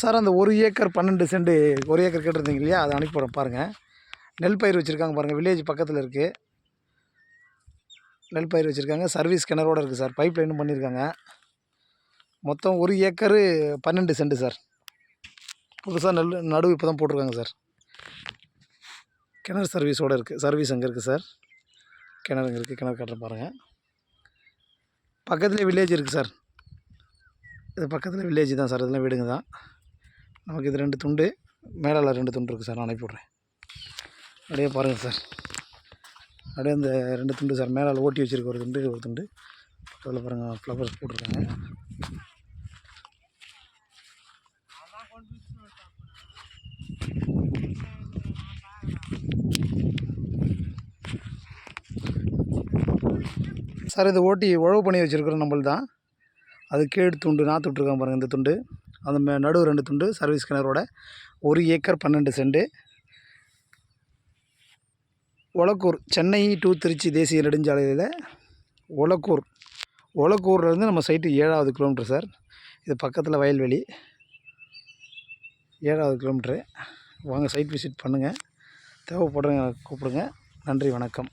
Sir அந்த ஒரு acre பன்னெண்டு செண்டு ஒரு ஏக்கர் கேட்டிருந்தீங்க இல்லையா? அதை அனுப்பிவிடுறேன் பாருங்கள் நெல் பயிர் வச்சுருக்காங்க பாருங்கள் வில்லேஜ் பக்கத்தில் இருக்குது நெல் பயிர் வச்சுருக்காங்க சர்வீஸ் கிணறோடு இருக்குது சார் பைப் லைனும் பண்ணியிருக்காங்க மொத்தம் ஒரு ஏக்கரு பன்னெண்டு செண்டு சார். புதுசாக நெல் நடுவு இப்போ தான் போட்டிருக்காங்க சார். கிணறு சர்வீஸோடு இருக்குது சர்வீஸ் அங்கே இருக்குது சார்? கிணறு அங்கே இருக்குது கிணறு கட்டுற பாருங்கள் பக்கத்துலேயே வில்லேஜ் இருக்குது சார். இது பக்கத்தில் வில்லேஜ் தான் சார் இதெல்லாம் வீடுங்க தான். நமக்கு இது ரெண்டு துண்டு மேலால் ரெண்டு துண்டு இருக்குது சார். நான் அனுப்பி விட்றேன். அப்படியே பாருங்கள் சார். அப்படியே அந்த ரெண்டு துண்டு சார் மேலால் ஓட்டி வச்சுருக்க ஒரு துண்டு ஒரு துண்டு. அதில் பாருங்கள் ஃப்ளவர்ஸ் போட்டிருக்காங்க. சார் இது ஓட்டி உழவு பண்ணி வச்சுருக்குறோம் நம்மள்தான். அது கேடு துண்டு நாற்று விட்ருக்கான் பாருங்கள் இந்த துண்டு. அந்த மே நடுவு ரெண்டு துண்டு சர்வீஸ் கிணறோட ஒரு ஏக்கர் பன்னெண்டு சென்ட்டு ஒலக்கூர் சென்னை டு திருச்சி தேசிய நெடுஞ்சாலையில் ஒலக்கூர் ஒலக்கூர்லேருந்து நம்ம சைட்டு ஏழாவது கிலோமீட்டர் சார் இது பக்கத்தில் வயல்வெளி. ஏழாவது கிலோமீட்ரு வாங்க சைட் விசிட் பண்ணுங்கள் தேவைப்படுறவங்க கூப்பிடுங்க. நன்றி வணக்கம்.